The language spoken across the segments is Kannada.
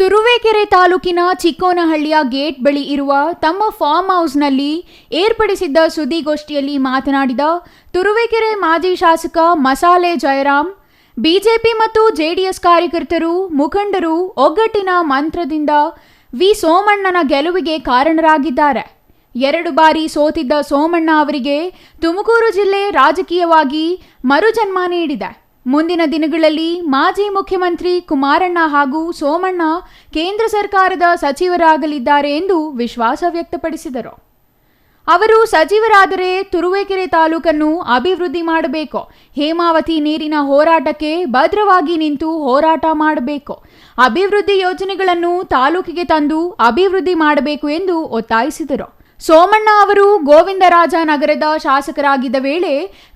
ತುರುವೇಕೆರೆ ತಾಲೂಕಿನ ಚಿಕ್ಕೋನಹಳ್ಳಿಯ ಗೇಟ್ ಬಳಿ ಇರುವ ತಮ್ಮ ಫಾರ್ಮ್ ಹೌಸ್ನಲ್ಲಿ ಏರ್ಪಡಿಸಿದ್ದ ಸುದ್ದಿಗೋಷ್ಠಿಯಲ್ಲಿ ಮಾತನಾಡಿದ ತುರುವೇಕೆರೆ ಮಾಜಿ ಶಾಸಕ ಮಸಾಲೆ ಜಯರಾಮ್, ಬಿಜೆಪಿ ಮತ್ತು ಜೆಡಿಎಸ್ ಕಾರ್ಯಕರ್ತರು, ಮುಖಂಡರು ಒಗ್ಗಟ್ಟಿನ ಮಂತ್ರದಿಂದ ವಿ ಸೋಮಣ್ಣನ ಗೆಲುವಿಗೆ ಕಾರಣರಾಗಿದ್ದಾರೆ. ಎರಡು ಬಾರಿ ಸೋತಿದ್ದ ಸೋಮಣ್ಣ ಅವರಿಗೆ ತುಮಕೂರು ಜಿಲ್ಲೆ ರಾಜಕೀಯವಾಗಿ ಮರುಜನ್ಮ ನೀಡಿದೆ. ಮುಂದಿನ ದಿನಗಳಲ್ಲಿ ಮಾಜಿ ಮುಖ್ಯಮಂತ್ರಿ ಕುಮಾರಣ್ಣ ಹಾಗೂ ಸೋಮಣ್ಣ ಕೇಂದ್ರ ಸರ್ಕಾರದ ಸಚಿವರಾಗಲಿದ್ದಾರೆ ಎಂದು ವಿಶ್ವಾಸ ವ್ಯಕ್ತಪಡಿಸಿದರು. ಅವರು ಸಚಿವರಾದರೆ ತುರುವೇಕೆರೆ ತಾಲೂಕನ್ನು ಅಭಿವೃದ್ಧಿ ಮಾಡಬೇಕು. ಹೇಮಾವತಿ ನೀರಿನ ಹೋರಾಟಕ್ಕೆ ಭದ್ರವಾಗಿ ನಿಂತು ಹೋರಾಟ ಮಾಡಬೇಕು. ಅಭಿವೃದ್ಧಿ ಯೋಜನೆಗಳನ್ನು ತಾಲೂಕಿಗೆ ತಂದು ಅಭಿವೃದ್ಧಿ ಮಾಡಬೇಕು ಎಂದು ಒತ್ತಾಯಿಸಿದರು. ಸೋಮಣ್ಣ ಅವರು ಗೋವಿಂದರಾಜ ನಗರದ ಶಾಸಕರಾಗಿದ್ದ ವೇಳೆ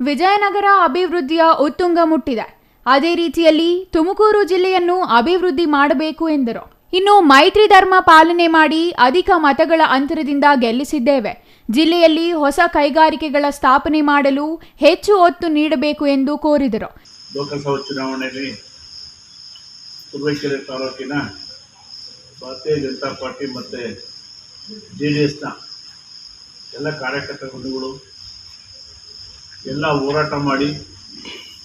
ವಿಜಯನಗರ ಅಭಿವೃದ್ಧಿಯ ಉತ್ತುಂಗ ಮುಟ್ಟಿದೆ. ಅದೇ ರೀತಿಯಲ್ಲಿ ತುಮಕೂರು ಜಿಲ್ಲೆಯನ್ನು ಅಭಿವೃದ್ಧಿ ಮಾಡಬೇಕು ಎಂದರು. ಇನ್ನು ಮೈತ್ರಿ ಧರ್ಮ ಪಾಲನೆ ಮಾಡಿ ಅಧಿಕ ಮತಗಳ ಅಂತರದಿಂದ ಗೆಲ್ಲಿಸಿದ್ದೇವೆ. ಜಿಲ್ಲೆಯಲ್ಲಿ ಹೊಸ ಕೈಗಾರಿಕೆಗಳ ಸ್ಥಾಪನೆ ಮಾಡಲು ಹೆಚ್ಚು ಒತ್ತು ನೀಡಬೇಕು ಎಂದು ಕೋರಿದರು. ಲೋಕಸಭಾ ಚುನಾವಣೆಯಲ್ಲಿ ತಾಲೂಕಿನ ಭಾರತೀಯ ಜನತಾ ಪಾರ್ಟಿ ಮತ್ತು ಜೆ ಡಿ ಎಸ್ನ ಎಲ್ಲ ಕಾರ್ಯಕರ್ತ ಬಂಧುಗಳು ಎಲ್ಲ ಹೋರಾಟ ಮಾಡಿ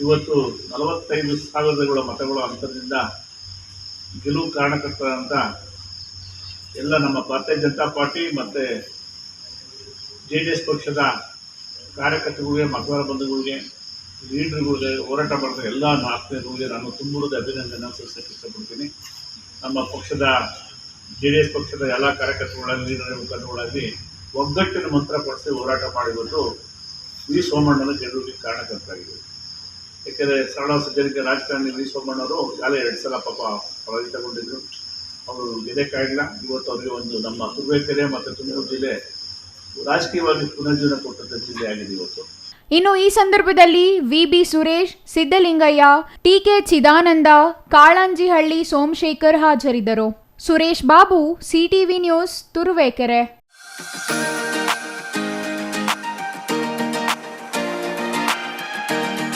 ಇವತ್ತು ನಲವತ್ತೈದು ಸಾವಿರಗಳ ಮತಗಳ ಅಂತರದಿಂದ ಗೆಲುವು ಕಾರಣಕರ್ತರಂತ ಎಲ್ಲ ನಮ್ಮ ಭಾರತೀಯ ಜನತಾ ಪಾರ್ಟಿ ಮತ್ತು ಜೆ ಡಿ ಎಸ್ ಪಕ್ಷದ ಕಾರ್ಯಕರ್ತರಿಗೆ ಮತದಾರ ಬಂಧುಗಳಿಗೆ, ಲೀಡರ್ಗಳಿಗೆ ಹೋರಾಟ ಮಾಡಿದ ಎಲ್ಲ ಆತ್ಮೀಯರಿಗೆ ನಾನು ತುಂಬುರದ ಅಭಿನಂದನೆ ಸಲ್ಲಿಸಕ್ಕೆ ಇಷ್ಟಪಡ್ತೀನಿ ನಮ್ಮ ಪಕ್ಷದ ಜೆ ಡಿ ಎಸ್ ಪಕ್ಷದ ಎಲ್ಲ ಕಾರ್ಯಕರ್ತರುಗಳಲ್ಲಿ, ಲೀಡರ್ ಮುಖಂಡರುಗಳಲ್ಲಿ ಒಗ್ಗಟ್ಟಿನ ಮಂತ್ರ ಕೊಡಿಸಿ ಹೋರಾಟ ಮಾಡಿರೋದು ವಿ ಸೋಮಣ್ಣನ ಗೆಲುವಿಗೆ ಕಾರಣಕರ್ತರಾಗಿದೆ ಏಕೆಂದರೆ ಸರಳ ಸಜ್ಜನಿಕೆ ರಾಜಕಾರಣಿ ವಿ ಸೋಮಣ್ಣವರು ಯಾರೇ ಎರಡು ಸಲ ಪಾಪ ಪರಾಜಿತಗೊಂಡಿದ್ದರು ಅವರು ಗೆಲ್ಲಕ್ಕಾಗಿಲ್ಲ ಇವತ್ತು ಅವರಿಗೆ ಒಂದು ನಮ್ಮ ತುರುವೇಕೆರೆ ಮತ್ತು ತುಮಕೂರು ಜಿಲ್ಲೆ ರಾಜಕೀಯವಾಗಿ ಪುನರ್ಜೀವನ ಕೊಟ್ಟಂಥ ಜಿಲ್ಲೆ ಆಗಿದೆ ಇವತ್ತು. ಇನ್ನು ಈ ಸಂದರ್ಭದಲ್ಲಿ ವಿಬಿ ಸುರೇಶ್ ಸಿದ್ದಲಿಂಗಯ್ಯ ಟಿಕೆ ಚಿದಾನಂದ, ಕಾಳಂಜಿಹಳ್ಳಿ ಸೋಮಶೇಖರ್ ಹಾಜರಿದ್ದರು. Suresh Babu CTV news, Turuvekere. Thank you.